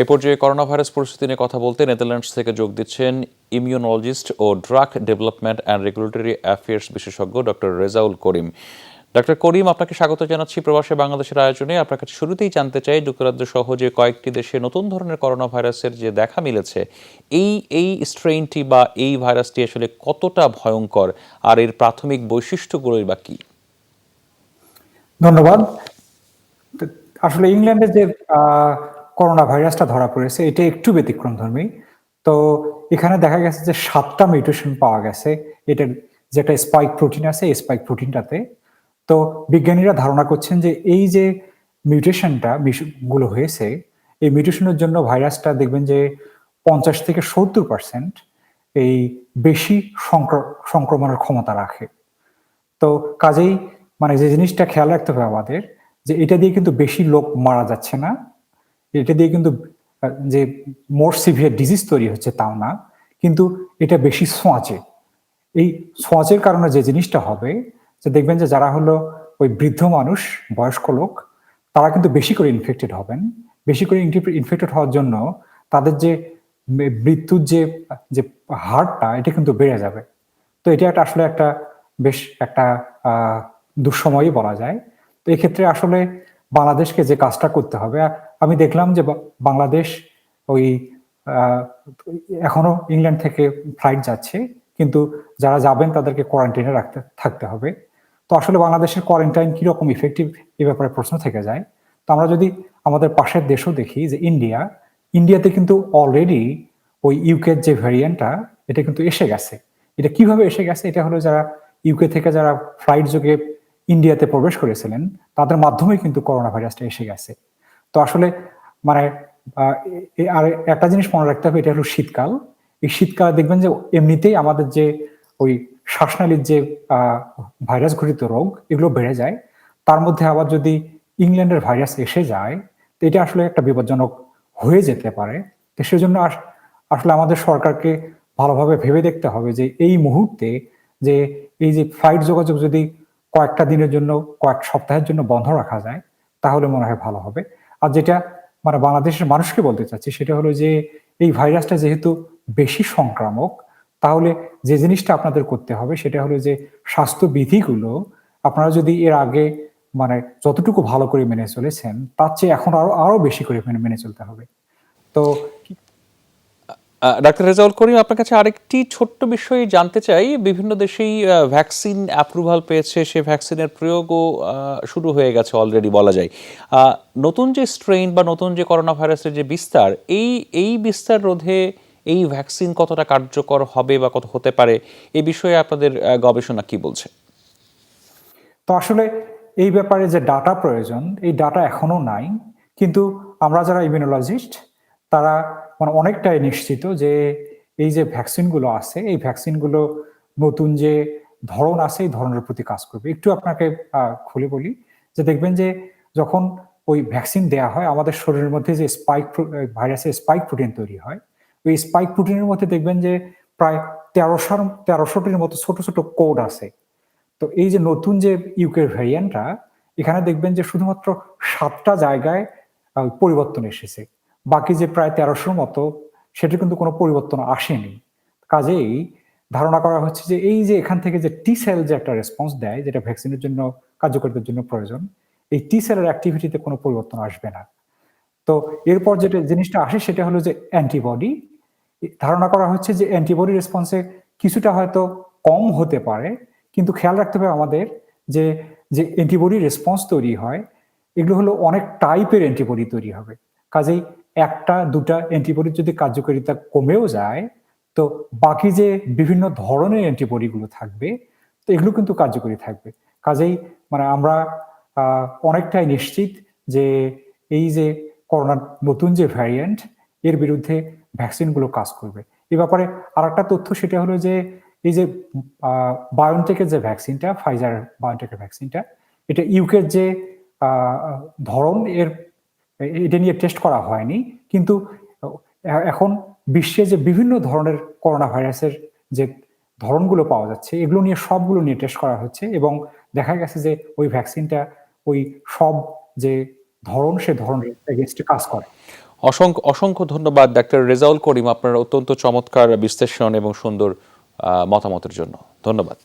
এই পর্যায়ে corona virus পরিস্থিতি নিয়ে কথা বলতে নেদারল্যান্ডস থেকে যোগ দিচ্ছেন immunologist O drug development and regulatory affairs বিশেষজ্ঞ ডক্টর রেজাউল করিম। ডক্টর করিম, আপনাকে স্বাগত জানাচ্ছি প্রবাসে বাংলাদেশের আয়োজনে। আপনার কাছে শুরুতেই জানতে চাই, যুক্তরাজ্য সহ যে কয়েকটি দেশে নতুন ধরনের করোনা ভাইরাসের যে দেখা মিলেছে, এই এই স্ট্রেইনটি বা এই ভাইরাসটি আসলে কতটা ভয়ঙ্কর? আর এর প্রাথমিক বৈশিষ্ট্যগুলোই বা কি? ধন্যবাদ। আসলে ইংল্যান্ডে যে করোনা ভাইরাসটা ধরা পড়েছে, এটা একটু ব্যতিক্রম ধর্মী। তো এখানে দেখা গেছে যে সাতটা মিউটেশন পাওয়া গেছে, এটার যেটা স্পাইক প্রোটিন আছে, এই স্পাইক প্রোটিনটাতে তো বিজ্ঞানীরা ধারণা করছেন যে এই যে মিউটেশনটা গুলো হয়েছে, এই মিউটেশনের জন্য ভাইরাসটা দেখবেন যে পঞ্চাশ থেকে সত্তর পার্সেন্ট এই বেশি সংক্র- সংক্রমণের ক্ষমতা রাখে। তো কাজেই মানে যে জিনিসটা খেয়াল রাখতে হবে আমাদের, যে এটা দিয়ে কিন্তু বেশি লোক মারা যাচ্ছে না এটা দিয়ে কিন্তু যে মোর সিভিয়ার ডিজিজ তৈরি হচ্ছে তাও না, কিন্তু এটা বেশি ছোঁয়াচে এই ছোঁয়াচের কারণে যে জিনিসটা হবে, যে দেখবেন যে যারা হলো ওই বৃদ্ধ মানুষ, বয়স্ক লোক, তারা কিন্তু বেশি করে ইনফেক্টেড হবেন। বেশি করে ইনফেক্টেড হওয়ার জন্য তাদের যে মৃত্যুর যে যে হারটা, এটা কিন্তু বেড়ে যাবে। তো এটা একটা আসলে একটা বেশ একটা দুঃসময়ই বলা যায়। তো এক্ষেত্রে আসলে বাংলাদেশকে যে কাজটা করতে হবে আমি দেখলাম যে বাংলাদেশ ওই এখনও ইংল্যান্ড থেকে ফ্লাইট যাচ্ছে, কিন্তু যারা যাবেন তাদেরকে কোয়ারেন্টাইনে রাখতে, থাকতে হবে। তো আসলে বাংলাদেশের কোয়ারেন্টাইন কীরকম ইফেক্টিভ এ ব্যাপারে প্রশ্ন থেকে যায়। তো আমরা যদি আমাদের পাশের দেশও দেখি যে ইন্ডিয়া, ইন্ডিয়াতে কিন্তু অলরেডি ওই ইউকের যে ভ্যারিয়েন্টটা এটা কিন্তু এসে গেছে। এটা কীভাবে এসে গেছে? এটা হলো যারা ইউকে থেকে যারা ফ্লাইট যোগে ইন্ডিয়াতে প্রবেশ করেছিলেন, তাদের মাধ্যমে কিন্তু করোনা ভাইরাসটা এসে গেছে। তো আসলে মানে আর একটা জিনিস মনে রাখতে হবে, এটা হলো শীতকাল। এই শীতকালে দেখবেন যে এমনিতেই আমাদের যে ওই শ্বাসনালীর যে ভাইরাস ঘটিত রোগ, এগুলো বেড়ে যায়। তার মধ্যে আবার যদি ইংল্যান্ডের ভাইরাস এসে যায়, তো এটা আসলে একটা বিপজ্জনক হয়ে যেতে পারে। তো সেজন্য আস- আসলে আমাদের সরকারকে ভালোভাবে ভেবে দেখতে হবে যে এই মুহূর্তে যে এই যে ফ্লাইট যোগাযোগ যদি কয়েকটা দিনের জন্য, কয়েক সপ্তাহের জন্য বন্ধ রাখা যায়, তাহলে মনে হয় ভালো হবে। আর যেটা মানে বাংলাদেশের মানুষকে বলতে চাচ্ছি, সেটা হলো যে এই ভাইরাসটা যেহেতু বেশি সংক্রামক, তাহলে যে জিনিসটা আপনাদের করতে হবে সেটা হলো যে স্বাস্থ্যবিধিগুলো আপনারা যদি এর আগে মানে যতটুকু ভালো করে মেনে চলেছেন, তার চেয়ে এখন আরও আরও বেশি করে মেনে মেনে চলতে হবে। তো ডাক্তার রেজাউল করিম, আপনার কাছে আরেকটি ছোট্ট বিষয় জানতে চাই। বিভিন্ন দেশেই ভ্যাকসিন অ্যাপ্রুভাল পেয়েছে, সে ভ্যাকসিনের প্রয়োগও শুরু হয়ে গেছে অলরেডি বলা যায়। নতুন যে স্ট্রেন বা নতুন যে করোনা ভাইরাসের যে বিস্তার, এই এই বিস্তার রোধে এই ভ্যাকসিন কতটা কার্যকর হবে বা কত হতে পারে এই বিষয়ে আপনাদের গবেষণা কি বলছে? তো আসলে এই ব্যাপারে যে ডাটা প্রয়োজন, এই ডাটা এখনও নাই। কিন্তু আমরা যারা ইমিউনোলজিস্ট তারা মানে অনেকটাই নিশ্চিত যে এই যে ভ্যাকসিনগুলো আছে, এই ভ্যাকসিনগুলো নতুন যে ধরন আছে, এই ধরনের প্রতি কাজ করবে। একটু আপনাকে খুলে বলি যে দেখবেন যে যখন ওই ভ্যাকসিন দেয়া হয়, আমাদের শরীরের মধ্যে যে স্পাইক ভাইরাসের স্পাইক প্রোটিন তৈরি হয়, ওই স্পাইক প্রোটিনের মধ্যে দেখবেন যে প্রায় তেরোশোর, তেরোশোটির মতো ছোট ছোট কোড আছে। তো এই যে নতুন যে ইউকের ভ্যারিয়েন্টটা এখানে দেখবেন যে শুধুমাত্র সাতটা জায়গায় পরিবর্তন এসেছে। বাকি যে প্রায় তেরোশোর মতো সেটা কিন্তু কোনো পরিবর্তন আসেনি। কাজেই ধারণা করা হচ্ছে যে এই যে এখান থেকে যে টি সেল যে একটা রেসপন্স দেয়, যেটা ভ্যাকসিনের জন্য, কার্যকারিতার জন্য প্রয়োজন, এই টি সেলের অ্যাক্টিভিটিতে কোনো পরিবর্তন আসবে না। তো এরপর যেটা জিনিসটা আসে, সেটা হলো যে অ্যান্টিবডি ধারণা করা হচ্ছে যে অ্যান্টিবডি রেসপন্সে কিছুটা হয়তো কম হতে পারে, কিন্তু খেয়াল রাখতে হবে আমাদের যে যে অ্যান্টিবডি রেসপন্স তৈরি হয়, এগুলো হলো অনেক টাইপের অ্যান্টিবডি তৈরি হবে। কাজেই একটা, দুটা অ্যান্টিবডির যদি কার্যকারিতা কমেও যায়, তো বাকি যে বিভিন্ন ধরনের অ্যান্টিবডিগুলো থাকবে, তো এগুলো কিন্তু কার্যকরী থাকবে। কাজেই মানে আমরা অনেকটাই নিশ্চিত যে এই যে করোনার নতুন যে ভ্যারিয়েন্ট এর বিরুদ্ধে ভ্যাকসিনগুলো কাজ করবে। এ ব্যাপারে আর একটা তথ্য সেটা হলো যে, এই যে বায়োনটেকের যে ভ্যাকসিনটা ফাইজার বায়োনটেকের ভ্যাকসিনটা এটা ইউকের যে ধরন, এর এটা নিয়ে টেস্ট করা হয়নি। কিন্তু এখন বিশ্বে যে বিভিন্ন ধরনের করোনা ভাইরাসের যে ধরনগুলো পাওয়া যাচ্ছে, এগুলো নিয়ে সবগুলো নিয়ে টেস্ট করা হচ্ছে এবং দেখা গেছে যে ওই ভ্যাকসিনটা ওই সব যে ধরন, সে ধরনের এগেনস্টে কাজ করে। অসংখ্য অসংখ্য ধন্যবাদ ডাক্তার রেজাউল করিম আপনার অত্যন্ত চমৎকার বিশ্লেষণ এবং সুন্দর মতামতের জন্য। ধন্যবাদ।